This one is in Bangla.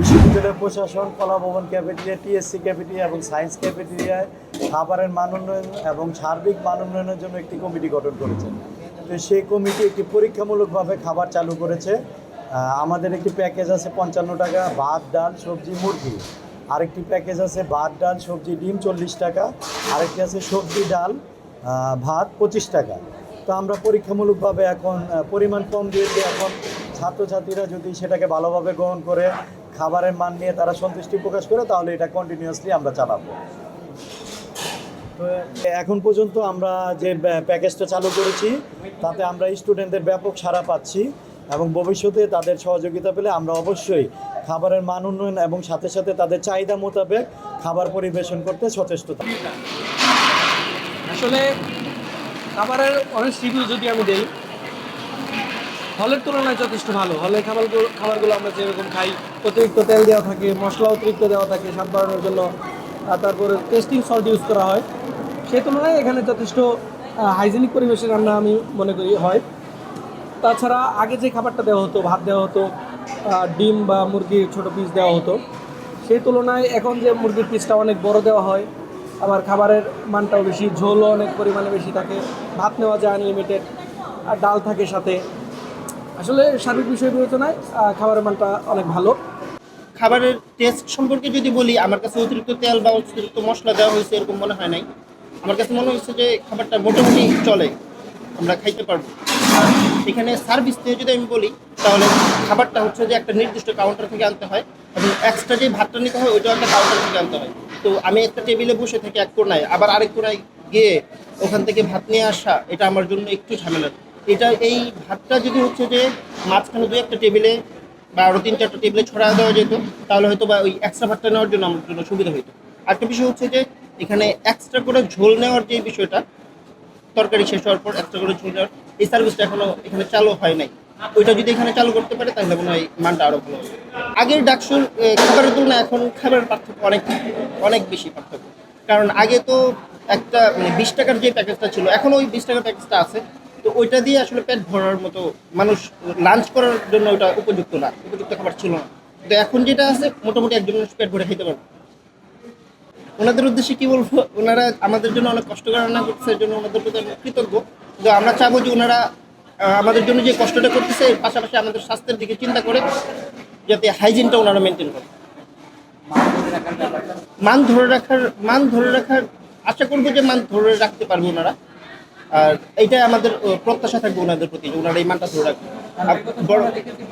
বিশ্ববিদ্যালয় প্রশাসন কলাভবন ক্যাফেটেরিয়া, টিএসসি ক্যাফেটেরিয়া এবং সায়েন্স ক্যাফেটেরিয়ায় খাবারের মান উন্নয়ন এবং সার্বিক মান উন্নয়নের জন্য একটি কমিটি গঠন করেছে। তো সেই কমিটি একটি পরীক্ষামূলকভাবে খাবার চালু করেছে। আমাদের একটি প্যাকেজ আছে পঞ্চান্ন টাকা, ভাত, ডাল, সবজি, মুরগি। আরেকটি প্যাকেজ আছে ভাত, ডাল, সবজি, ডিম চল্লিশ টাকা। আরেকটি আছে সবজি, ডাল ভাত পঁচিশ টাকা। তো আমরা পরীক্ষামূলকভাবে এখন পরিমাণ কম দিয়েছি। এখন ছাত্রছাত্রীরা যদি সেটাকে ভালোভাবে গ্রহণ করে খাবারের মান নিয়ে তারা সন্তুষ্টি প্রকাশ করে, তাহলে এটা কন্টিনিউয়াসলি আমরা চালাবো। এখন পর্যন্ত আমরা যে প্যাকেজটা চালু করেছি, তাতে আমরা স্টুডেন্টদের ব্যাপক সাড়া পাচ্ছি এবং ভবিষ্যতে তাদের সহযোগিতা পেলে আমরা অবশ্যই খাবারের মান উন্নয়ন এবং সাথে সাথে তাদের চাহিদা মোতাবেক খাবার পরিবেশন করতে সচেষ্ট আসলে খাবারের অনেক রিভিউ যদি আমি দেই হলের তুলনায় যথেষ্ট ভালো। হলের খাবারগুলো খাবারগুলো আমরা যেরকম খাই, অতিরিক্ত তেল দেওয়া থাকে, মশলা অতিরিক্ত দেওয়া থাকে স্বাদ বাড়ানোর জন্য তারপরে টেস্টিং সল্ট ইউজ করা হয়। সেই তুলনায় এখানে যথেষ্ট হাইজেনিক পরিবেশে রান্না আমি মনে করি হয়। তাছাড়া আগে যে খাবারটা দেওয়া হতো, ভাত দেওয়া হতো ডিম বা মুরগির ছোট পিস দেওয়া হতো সেই তুলনায় এখন যে মুরগির পিসটা অনেক বড় দেওয়া হয়, আবার খাবারের মানটাও বেশি, ঝোলও অনেক পরিমাণে বেশি থাকে, ভাত নেওয়া যায় আনলিমিটেড আর ডাল থাকে সাথে। আসলে সার্বিক বিষয় বিবেচনায় খাবারের মানটা অনেক ভালো। খাবারের টেস্ট সম্পর্কে যদি বলি, আমার কাছে অতিরিক্ত তেল বা অতিরিক্ত মশলা দেওয়া হয়েছে এরকম মনে হয় নাই। আমার কাছে মনে হয়েছে যে খাবারটা মোটামুটি চলে, আমরা খাইতে পারব। এখানে সার্ভিস দিয়ে যদি আমি বলি, তাহলে খাবারটা হচ্ছে যে একটা নির্দিষ্ট কাউন্টার থেকে আনতে হয়, এবং এক্সট্রা যে ভাতটা নিতে হয়, ওইটাও একটা কাউন্টার থেকে আনতে হয়। তো আমি একটা টেবিলে বসে থেকে এক কোনায়, আবার আরেক কোনায় গিয়ে ওখান থেকে ভাত নিয়ে আসা, এটা আমার জন্য একটু ঝামেলা এটা এই ভাতটা যদি হচ্ছে যে মাঝখানে দু একটা টেবিলে বা আরও তিন চারটা টেবিলে ছড়া দেওয়া যেত, তাহলে হয়তো বা ওই এক্সট্রা ভাতটা নেওয়ার জন্য আমার জন্য সুবিধা হতো আরেকটা বিষয় হচ্ছে যে এখানে এক্সট্রা করে ঝোল নেওয়ার যে বিষয়টা, তরকারি শেষ হওয়ার পর এক্সট্রা করে ঝোল নেওয়ার, এই সার্ভিসটা এখনও এখানে চালু হয় নাই। ওইটা যদি এখানে চালু করতে পারে, তাহলে মনে হয় মানটা আরও ভালো হবে। আগের ডাকসুর খাবারের তুলনায় এখন খাবারের পার্থক্য অনেক অনেক বেশি পার্থক্য। কারণ আগে তো একটা মানে বিশ টাকার যে প্যাকেজটা ছিল এখনও ওই বিশ টাকার প্যাকেজটা আছে। তো ওইটা দিয়ে আসলে পেট ভরার মতো মানুষ লাঞ্চ করার জন্য ওটা উপযুক্ত না, উপযুক্ত খাবার ছিল না। তো এখন যেটা আছে, মোটামুটি একজন মানুষ পেট ভরে খেতে পারবে। ওনাদের উদ্দেশ্যে কি বলব, ওনারা আমাদের জন্য অনেক কষ্ট রান্না করছে জন্য ওনাদের প্রতি আমি কৃতজ্ঞ। তো আমরা চাবো যে ওনারা আমাদের জন্য যে কষ্টটা করতেছে, এর পাশাপাশি আমাদের স্বাস্থ্যের দিকে চিন্তা করে যাতে হাইজিনটা ওনারা মেনটেন করে মান ধরে রাখার, মান ধরে রাখার, আশা করব যে মান ধরে রাখতে পারবে ওনারা। আর এইটাই আমাদের প্রত্যাশা থাকবে ওনাদের প্রতি ওনারা এই মানটা ধরে রাখবে